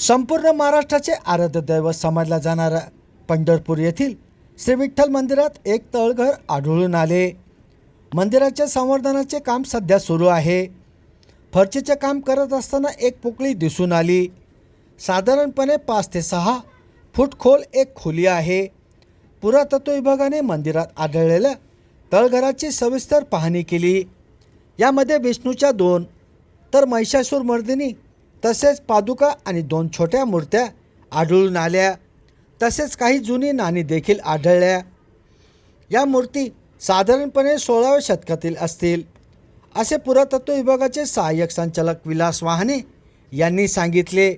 संपूर्ण महाराष्ट्राचे आराध्य दैवत समजला जाणारा पंढरपूर येथील श्री विठ्ठल मंदिरात एक तळघर आढळून आले. मंदिराच्या संवर्धनाचे काम सध्या सुरू आहे. फरचीचे काम करत असताना एक पोकळी दिसून आली. साधारणपणे पाच ते सहा फूट खोल एक खोली आहे. पुरातत्व विभागाने मंदिरात आढळलेल्या तळघराची सविस्तर पाहणी केली. यामध्ये विष्णूच्या दोन तर महिषासूर मर्दिनी तसेच पादुका आणि दोन छोट्या मूर्त्या आढळून आल्या. तसेच काही जुनी नाणी देखील आढळल्या. या मूर्ती साधारणपणे सोळाव्या शतकातील असतील. असे पुरातत्व विभागाचे सहाय्यक संचालक विलास वाहने यांनी सांगितले.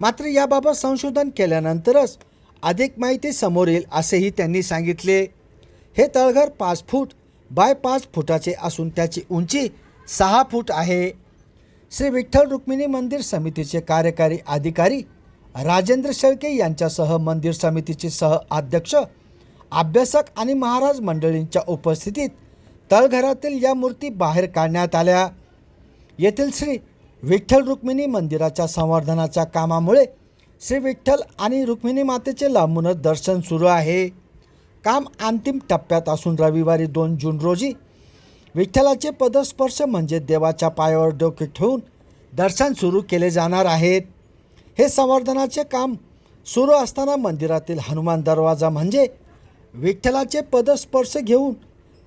मात्र याबाबत संशोधन केल्यानंतरच अधिक माहिती समोर येईल असेही त्यांनी सांगितले. हे तळघर पाच फूट बाय पाच फुटाचे असून त्याची उंची सहा फूट आहे. श्री विठ्ठल रुक्मिणी मंदिर समितीचे कार्यकारी अधिकारी राजेंद्र शेळके यांच्यासह मंदिर समितीचे सह अध्यक्ष अभ्यासक आणि महाराज मंडळींच्या उपस्थितीत तळघरातील या मूर्ती बाहेर काढण्यात आल्या. येथील श्री विठ्ठल रुक्मिणी मंदिराच्या संवर्धनाच्या कामामुळे श्री विठ्ठल आणि रुक्मिणी मातेचे लांबूनच दर्शन सुरू आहे. काम अंतिम टप्प्यात असून रविवारी दोन जून रोजी विठ्ठलाचे पदस्पर्श म्हणजे देवाच्या पायावर डोके ठेवून दर्शन सुरू केले जाणार आहेत. हे संवर्धनाचे काम सुरू असताना मंदिरातील हनुमान दरवाजा म्हणजे विठ्ठलाचे पदस्पर्श घेऊन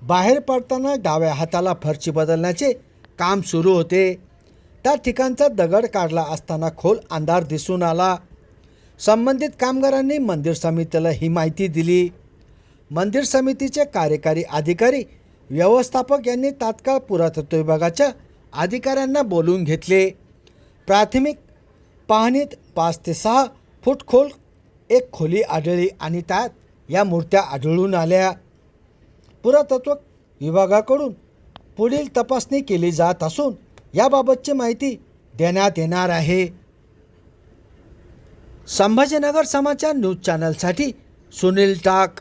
बाहेर पडताना डाव्या हाताला फरची बदलण्याचे काम सुरू होते. त्या ठिकाणचा दगड काढला असताना खोल अंधार दिसून आला. संबंधित कामगारांनी मंदिर समितीला ही माहिती दिली. मंदिर समितीचे कार्यकारी अधिकारी व्यवस्थापक यांनी तात्काळ पुरातत्व विभागाच्या अधिकाऱ्यांना बोलवून घेतले. प्राथमिक पाहणीत पाच ते सहा फूट खोल एक खोली आढळली आणि त्यात या मूर्त्या आढळून आल्या. पुरातत्व विभागाकडून पुढील तपासणी केली जात असून याबाबतची माहिती देण्यात येणार आहे. संभाजीनगर समाचार न्यूज चॅनलसाठी सुनील टाक.